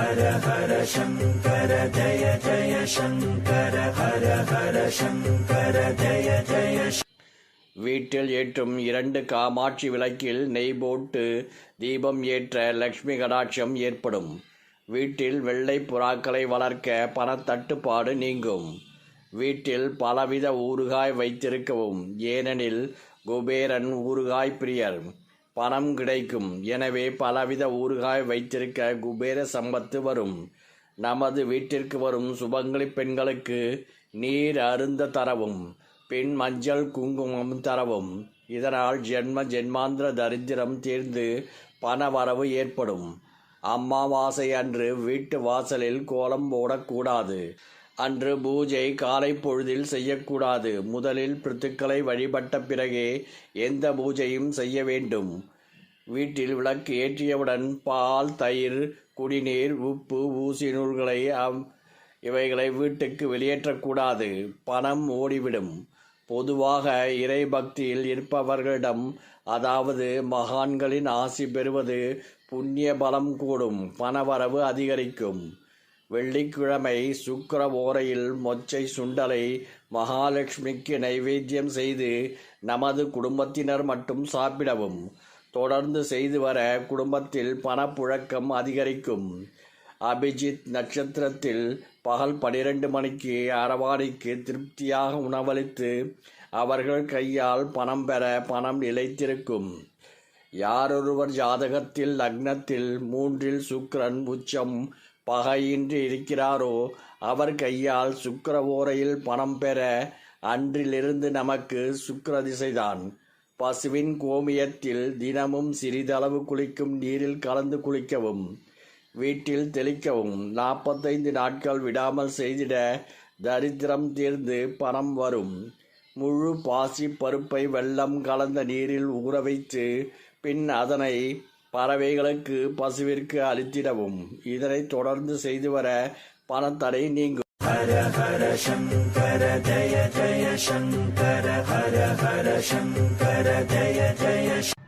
ஹர ஹர சங்கர ஜய ஜய சங்கர ஹர ஹர சங்கர ஜய ஜய வீட்டில் ஏற்றும் இரண்டு காமாட்சி விளக்கில் நெய் போட்டு தீபம் ஏற்ற லக்ஷ்மி கடாட்சம் ஏற்படும். வீட்டில் வெள்ளை புறாக்களை வளர்க்க பணத்தட்டுப்பாடு நீங்கும். வீட்டில் பலவித ஊறுகாய் வைத்திருக்கவும். ஏனெனில் குபேரன் ஊறுகாய் பிரியர். பணம் கிடைக்கும். எனவே பலவித ஊறுகாய் வைத்திருக்க குபேர சம்பத்து வரும். நமது வீட்டிற்கு வரும் சுபங்களி பெண்களுக்கு நீர் அருந்த தரவும் பின் மஞ்சள் குங்குமம் தரவும். இதனால் ஜென்ம ஜென்மாந்திர தரித்திரம் தீர்ந்து பணவரவு ஏற்படும். அமாவாசை அன்று வீட்டு வாசலில் கோலம் போடக்கூடாது. அன்று பூஜை காலை பொழுதில் செய்யக்கூடாது. முதலில் பிரித்துக்களை வழிபட்ட பிறகே எந்த பூஜையும் செய்ய வேண்டும். வீட்டில் விளக்கு ஏற்றியவுடன் பால் தயிர் குடிநீர் உப்பு ஊசி நூல்களை அம்- இவைகளை வீட்டுக்கு வெளியேற்றக்கூடாது. பணம் ஓடிவிடும். பொதுவாக இறை பக்தியில் இருப்பவர்களிடம் அதாவது மகான்களின் ஆசி பெறுவது புண்ணிய பலம் கூடும் பணவரவு அதிகரிக்கும். வெள்ளிக்கிழமை சுக்கர ஓரையில் மொச்சை சுண்டலை மகாலட்சுமிக்கு நைவேத்தியம் செய்து நமது குடும்பத்தினர் மட்டும் சாப்பிடவும். தொடர்ந்து செய்து வர குடும்பத்தில் பணப்புழக்கம் அதிகரிக்கும். அபிஜித் நட்சத்திரத்தில் பகல் பனிரெண்டு மணிக்கு அரவாணிக்கு திருப்தியாக உணவளித்து அவர்கள் கையால் பணம் பெற பணம் நிலைத்திருக்கும். யாரொருவர் ஜாதகத்தில் லக்னத்தில் மூன்றில் சுக்கரன் உச்சம் பகையின்றி இருக்கிறாரோ அவர் கையால் சுக்கர ஓரையில் பணம் பெற அன்றிலிருந்து நமக்கு சுக்கர திசைதான். பசுவின் கோமியத்தில் தினமும் சிறிதளவு குளிக்கும் நீரில் கலந்து குளிக்கவும் வீட்டில் தெளிக்கவும் நாற்பத்தைந்து நாட்கள் விடாமல் செய்திட தரித்திரம் தீர்ந்து பணம் வரும். முழு பாசி பருப்பை வெள்ளம் கலந்த நீரில் ஊற வைத்து பின் அதனை பறவைகளுக்கு பசுவிற்கு அளித்திடவும். இதனை தொடர்ந்து செய்து வர பணத்தடை நீங்கும். ஹர ஹர சங்கர ஜய ஜய சங்கர ஹர ஹர சங்கர ஜய ஜய